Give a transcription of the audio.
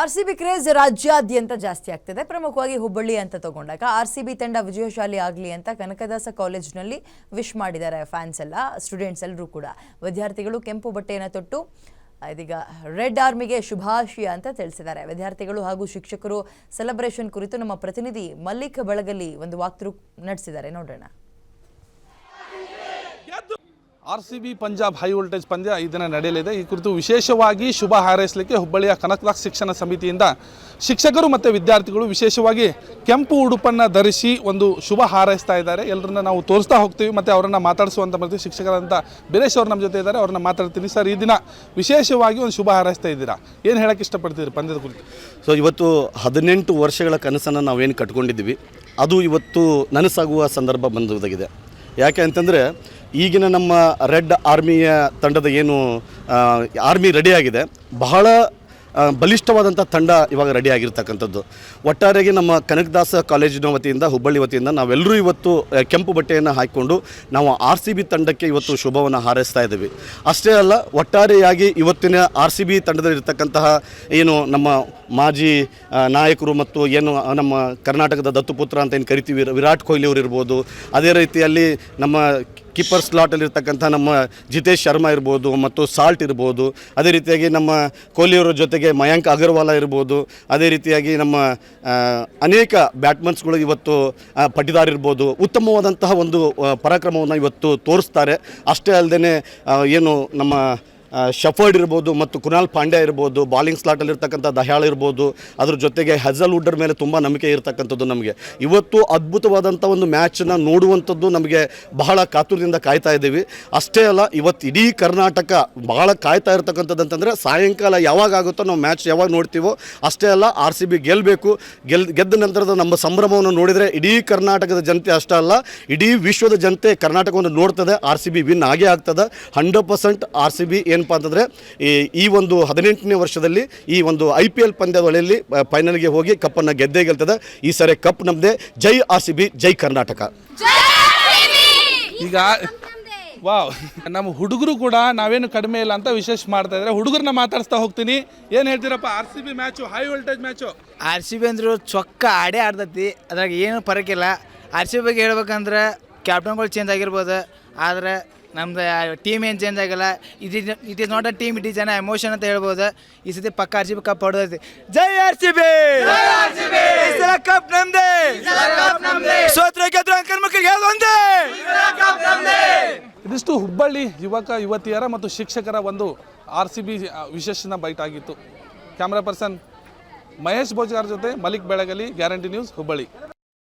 R C B craze ರಾಜ್ಯಾದ್ಯಂತ ಜಾಸ್ತಿ ಆಗ್ತಿದೆ. ಪ್ರಮುಖವಾಗಿ ಹುಬ್ಬಳ್ಳಿ ಅಂತ ತಗೊಂಡಾಗ ಆರ್ ಸಿ ಬಿ ತಂಡ ವಿಜಯಶಾಲಿ ಆಗಲಿ ಅಂತ ಕನಕದಾಸ ಕಾಲೇಜ್ನಲ್ಲಿ ವಿಶ್ ಮಾಡಿದ್ದಾರೆ ಫ್ಯಾನ್ಸ್ ಎಲ್ಲ, ಸ್ಟೂಡೆಂಟ್ಸ್ ಎಲ್ಲರೂ ಕೂಡ. ವಿದ್ಯಾರ್ಥಿಗಳು ಕೆಂಪು ಬಟ್ಟೆಯನ್ನು ತೊಟ್ಟು ಇದೀಗ ರೆಡ್ ಆರ್ಮಿಗೆ ಶುಭಾಶಯ ಅಂತ ತಿಳಿಸಿದ್ದಾರೆ. ವಿದ್ಯಾರ್ಥಿಗಳು ಹಾಗೂ ಶಿಕ್ಷಕರು ಸೆಲೆಬ್ರೇಷನ್ ಕುರಿತು ನಮ್ಮ ಪ್ರತಿನಿಧಿ ಮಲ್ಲಿಕ್ ಬಳಗಲಿ ಒಂದು ವಾಕ್ತೃ ನಡೆಸಿದ್ದಾರೆ. ನೋಡೋಣ R C B Punjab high voltage ಪಂದ್ಯ ಈ ದಿನ ನಡೆಯಲಿದೆ. ಈ ಕುರಿತು ವಿಶೇಷವಾಗಿ ಶುಭ ಹಾರೈಸಲಿಕ್ಕೆ ಹುಬ್ಬಳ್ಳಿಯ ಕನಕದಾಸ್ ಶಿಕ್ಷಣ ಸಮಿತಿಯಿಂದ ಶಿಕ್ಷಕರು ಮತ್ತು ವಿದ್ಯಾರ್ಥಿಗಳು ವಿಶೇಷವಾಗಿ ಕೆಂಪು ಉಡುಪನ್ನು ಧರಿಸಿ ಒಂದು ಶುಭ ಹಾರೈಸ್ತಾ ಇದ್ದಾರೆ. ಎಲ್ಲರನ್ನ ನಾವು ತೋರಿಸ್ತಾ ಹೋಗ್ತೀವಿ, ಮತ್ತು ಅವರನ್ನು ಮಾತಾಡಿಸುವಂಥ ಮತ್ತು ಶಿಕ್ಷಕರಂತ ಬಿರೇಶ್ ಅವರು ನಮ್ಮ ಜೊತೆ ಇದ್ದಾರೆ, ಅವ್ರನ್ನ ಮಾತಾಡ್ತೀನಿ. ಸರ್, ಈ ದಿನ ವಿಶೇಷವಾಗಿ ಒಂದು ಶುಭ ಹಾರೈಸ್ತಾ ಇದ್ದೀರಾ? ಏನು ಹೇಳಕ್ಕೆ ಇಷ್ಟಪಡ್ತೀರಿ ಪಂದ್ಯದ ಕುರಿತು? ಸೊ ಇವತ್ತು ಹದಿನೆಂಟು ವರ್ಷಗಳ ಕನಸನ್ನು ನಾವೇನು ಕಟ್ಕೊಂಡಿದ್ದೀವಿ, ಅದು ಇವತ್ತು ನನಸಾಗುವ ಸಂದರ್ಭ ಬಂದಿದೆ ಯಾಕೆ ಅಂತಂದರೆ ಈಗಿನ ನಮ್ಮ ರೆಡ್ ಆರ್ಮಿಯ ತಂಡದ ಏನು ಆರ್ಮಿ ರೆಡಿಯಾಗಿದೆ ಬಹಳ ಬಲಿಷ್ಠವಾದಂಥ ತಂಡ ಇವಾಗ ರೆಡಿ ಆಗಿರ್ತಕ್ಕಂಥದ್ದು. ಒಟ್ಟಾರೆಗೆ ನಮ್ಮ ಕನಕದಾಸ ಕಾಲೇಜಿನ ವತಿಯಿಂದ, ಹುಬ್ಬಳ್ಳಿ ವತಿಯಿಂದ ನಾವೆಲ್ಲರೂ ಇವತ್ತು ಕೆಂಪು ಬಟ್ಟೆಯನ್ನು ಹಾಕಿಕೊಂಡು ನಾವು ಆರ್ ಸಿ ಬಿ ತಂಡಕ್ಕೆ ಇವತ್ತು ಶುಭವನ್ನು ಹಾರೈಸ್ತಾ ಇದ್ದೀವಿ. ಅಷ್ಟೇ ಅಲ್ಲ, ಒಟ್ಟಾರೆಯಾಗಿ ಇವತ್ತಿನ ಆರ್ ಸಿ ಬಿ ತಂಡದಲ್ಲಿರ್ತಕ್ಕಂತಹ ಏನು ನಮ್ಮ ಮಾಜಿ ನಾಯಕರು ಮತ್ತು ಏನು ನಮ್ಮ ಕರ್ನಾಟಕದ ದತ್ತುಪುತ್ರ ಅಂತ ಏನು ಕರಿತೀವಿ, ವಿರಾಟ್ ಕೊಹ್ಲಿ ಅವರು ಇರ್ಬೋದು, ಅದೇ ರೀತಿಯಲ್ಲಿ ನಮ್ಮ ಕೀಪರ್ ಸ್ಲಾಟಲ್ಲಿರ್ತಕ್ಕಂಥ ನಮ್ಮ ಜಿತೇಶ್ ಶರ್ಮಾ ಇರ್ಬೋದು ಮತ್ತು ಸಾಲ್ಟ್ ಇರ್ಬೋದು, ಅದೇ ರೀತಿಯಾಗಿ ನಮ್ಮ ಕೊಹ್ಲಿಯವರ ಜೊತೆಗೆ ಮಯಾಂಕ್ ಅಗರ್ವಾಲ ಇರ್ಬೋದು, ಅದೇ ರೀತಿಯಾಗಿ ನಮ್ಮ ಅನೇಕ ಬ್ಯಾಟ್ಮನ್ಸ್ಗಳು ಇವತ್ತು ಪಟ್ಟಿದಾರ್ ಇರ್ಬೋದು, ಉತ್ತಮವಾದಂತಹ ಒಂದು ಪರಾಕ್ರಮವನ್ನು ಇವತ್ತು ತೋರಿಸ್ತಾರೆ. ಅಷ್ಟೇ ಅಲ್ಲದೆ ಏನು ನಮ್ಮ ಶಫರ್ಡ್ ಇರ್ಬೋದು ಮತ್ತು ಕುನಾಲ್ ಪಾಂಡ್ಯ ಇರ್ಬೋದು ಬಾಲಿಂಗ್ ಸ್ಲಾಟಲ್ಲಿರ್ತಕ್ಕಂಥ ದಹ್ಯಾಳ್ ಇರ್ಬೋದು, ಅದ್ರ ಜೊತೆಗೆ ಹಜಲ್ ವುಡ್ಡರ್ ಮೇಲೆ ತುಂಬ ನಂಬಿಕೆ ಇರತಕ್ಕಂಥದ್ದು ನಮಗೆ. ಇವತ್ತು ಅದ್ಭುತವಾದಂಥ ಒಂದು ಮ್ಯಾಚನ್ನು ನೋಡುವಂಥದ್ದು ನಮಗೆ ಬಹಳ ಕಾತುರದಿಂದ ಕಾಯ್ತಾ ಇದ್ದೀವಿ. ಅಷ್ಟೇ ಅಲ್ಲ, ಇವತ್ತು ಇಡೀ ಕರ್ನಾಟಕ ಬಹಳ ಕಾಯ್ತಾ ಇರತಕ್ಕಂಥದ್ದು ಅಂತಂದರೆ ಸಾಯಂಕಾಲ ಯಾವಾಗ ಆಗುತ್ತೋ ನಾವು ಮ್ಯಾಚ್ ಯಾವಾಗ ನೋಡ್ತೀವೋ, ಅಷ್ಟೇ ಅಲ್ಲ ಆರ್ ಸಿ ಬಿ ಗೆಲ್ಲಬೇಕು ಗೆಲ್, ಗೆದ್ದ ನಂತರದ ನಮ್ಮ ಸಂಭ್ರಮವನ್ನು ನೋಡಿದರೆ ಇಡೀ ಕರ್ನಾಟಕದ ಜನತೆ ಅಷ್ಟೇ ಅಲ್ಲ, ಇಡೀ ವಿಶ್ವದ ಜನತೆ ಕರ್ನಾಟಕವನ್ನು ನೋಡ್ತದೆ. ಆರ್ ಸಿ ಬಿ ವಿನ್ ಆಗೇ ಆಗ್ತದೆ. Hundred percent R C B ಏನಪ್ಪ ಅಂತಂದರೆ ಈ ಈ ಒಂದು ಹದಿನೆಂಟನೇ ವರ್ಷದಲ್ಲಿ ಈ ಒಂದು ಐ ಪಿ ಎಲ್ ಪಂದ್ಯಾವಳಿಯಲ್ಲಿ ಫೈನಲ್ಗೆ ಹೋಗಿ ಕಪ್ಪನ್ನು ಗೆದ್ದೇ ಗೆಲ್ತದೆ. ಈ ಸರಿ ಕಪ್ ನಮ್ಮದೇ ಜೈ ಆರ್ ಸಿ ಬಿ ಜೈ ಕರ್ನಾಟಕ. ಈಗ ವಾವ್ ನಮ್ಮ ಹುಡುಗರು ಕೂಡ ನಾವೇನು ಕಡಿಮೆ ಇಲ್ಲ ಅಂತ ವಿಶೇಷ ಮಾಡ್ತಾ ಇದ್ದಾರೆ. ಹುಡುಗರನ್ನ ಮಾತಾಡಿಸ್ತಾ ಹೋಗ್ತೀನಿ. ಏನು ಹೇಳ್ತೀರಪ್ಪ R C B match high voltage match R C B ಅಂದ್ರೆ ಚೊಕ್ಕ ಆಡೇ ಆಡ್ತೈತಿ. ಅದ್ರಾಗ ಏನು ಪರಕಿಲ್ಲ ಆರ್ ಸಿ ಬಿ ಬಗ್ಗೆ ಹೇಳ್ಬೇಕಂದ್ರೆ ಕ್ಯಾಪ್ಟನ್ಗಳು ಚೇಂಜ್ ಆಗಿರ್ಬೋದು. ಆದರೆ ನಮ್ದು ಟೀಮ್ ಏನು ಚೇಂಜ್ ಆಗಿಲ್ಲ. It is it is not a team it is ಜನ ಎಮೋಷನ್ ಅಂತ ಹೇಳ್ಬೋದು. ಈ ಸತಿ ಪಕ್ಕ ಆರ್ ಸಿ ಬಿ ಕಪ್ ಹೊಡೆದೈತಿ. ಜೈ ಆರ್ ಸಿ ಬಿ ಕಪ್ ನಮ್ದೇ! ಸೋತ್ರ ಗೆದ್ರ ಅಂಕಲ್ ಮಕ್ಕಳಿಗೆ ಒಂದೇ? ಇದಿಷ್ಟು ಹುಬ್ಬಳ್ಳಿ ಯುವಕ ಯುವತಿಯರ ಮತ್ತು ಶಿಕ್ಷಕರ ಒಂದು ಆರ್ ಸಿ ಬಿ ವಿಶೇಷನ ಬೈಟ್ ಆಗಿತ್ತು. ಕ್ಯಾಮ್ರಾ ಪರ್ಸನ್ ಮಹೇಶ್ ಭೋಜ್ಗಾರ್ ಜೊತೆ ಮಲಿಕ್ ಬೆಳಗಲಿ ಗ್ಯಾರಂಟಿ ನ್ಯೂಸ್ ಹುಬ್ಬಳ್ಳಿ